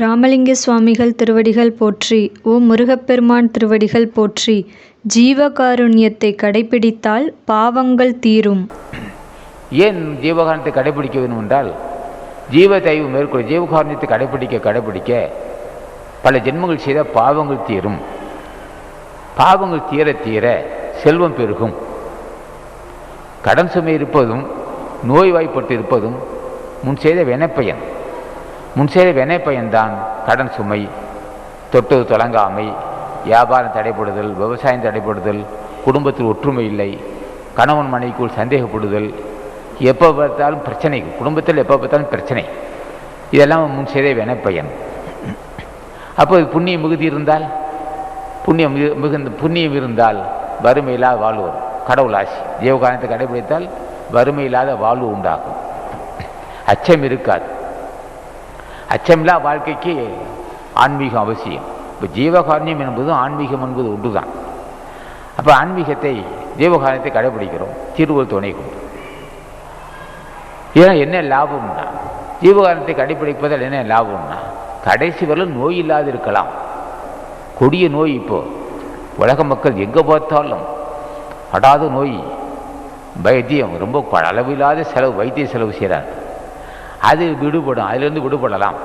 ராமலிங்க சுவாமிகள் திருவடிகள் போற்றி ஓம் முருகப்பெருமான் திருவடிகள் போற்றி ஜீவகாருண்யத்தை கடைப்பிடித்தால் பாவங்கள் தீரும். ஏன் ஜீவகாரணத்தை கடைபிடிக்க வேண்டும் என்றால் ஜீவ தெய்வம் மேற்கொள்ள ஜீவகாரணத்தை கடைபிடிக்க கடைபிடிக்க பல ஜென்மங்கள் செய்த பாவங்கள் தீரும். பாவங்கள் தீர தீர செல்வம் பெருகும். கடன் சுமை இருப்பதும் நோய்வாய்ப்பட்டு இருப்பதும் முன் செய்த வினப்பயன். முன்சேரி வெனை பையன்தான் கடன் சுமை தொட்டது தொடங்காமை வியாபாரம் தடைப்படுதல் விவசாயம் தடைப்படுதல் குடும்பத்தில் ஒற்றுமை இல்லை கணவன் மனைவிக்குள் சந்தேகப்படுதல். எப்போ பார்த்தாலும் பிரச்சனை குடும்பத்தில் எப்போ பார்த்தாலும் பிரச்சனை. இதெல்லாம் முன்சேரே செய்த வினைப்பயன் அப்போ புண்ணியம் மிகுதி இருந்தால் புண்ணியம் மிகுந்த புண்ணியம் இருந்தால் வறுமையில்லாத வாழ்வு கடவுள் ஆசி. ஜீவகாரணத்தை கடைபிடித்தால் வறுமையில்லாத வாழ்வு உண்டாகும். அச்சம் இருக்காது. அச்சமில்லா வாழ்க்கைக்கு ஆன்மீகம் அவசியம். இப்போ ஜீவகாரண்யம் என்பதும் ஆன்மீகம் என்பது ஒன்றுதான். அப்போ ஆன்மீகத்தை ஜீவகாரணத்தை கடைபிடிக்கிறோம் திருவள்ளுவர் துணை கொண்டு. ஏன்னா என்ன லாபம்னா ஜீவகாரணத்தை கடைபிடிப்பதால் என்ன லாபம்னா கடைசி வரலும் நோய் இல்லாது இருக்கலாம். கொடிய நோய் இப்போ உலக மக்கள் எங்கே பார்த்தாலும் அடாத நோய் வைத்தியம் ரொம்ப ப- அளவில்லாத செலவு வைத்திய செலவு செய்கிறாங்க அது விடுபடும் அதிலிருந்து விடுபடலாம்.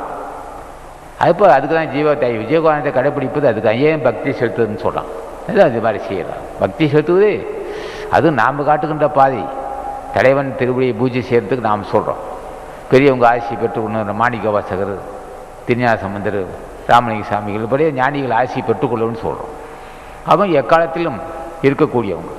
அப்போ அதுக்கு தான் ஜீவ தை விஜயகோணத்தை கடைப்பிடிப்பது அதுக்கு ஏன் பக்தி செலுத்துதுன்னு சொல்கிறான் இல்லை அது மாதிரி செய்யலாம். பக்தி செலுத்துவது அதுவும் நாம் காட்டுகின்ற பாதை. தலைவன் திருவடியை பூஜை செய்கிறதுக்கு நாம் சொல்கிறோம் பெரியவங்க ஆசி பெற்றுக்கொண்டு மாணிக்க வாசகர் திருஞான சம்பந்தர் ராமலிங்க சாமிகள் இப்படியே ஞானிகள் ஆசி பெற்றுக்கொள்ளணும்னு சொல்கிறோம் அவன் எக்காலத்திலும் இருக்கக்கூடியவங்க.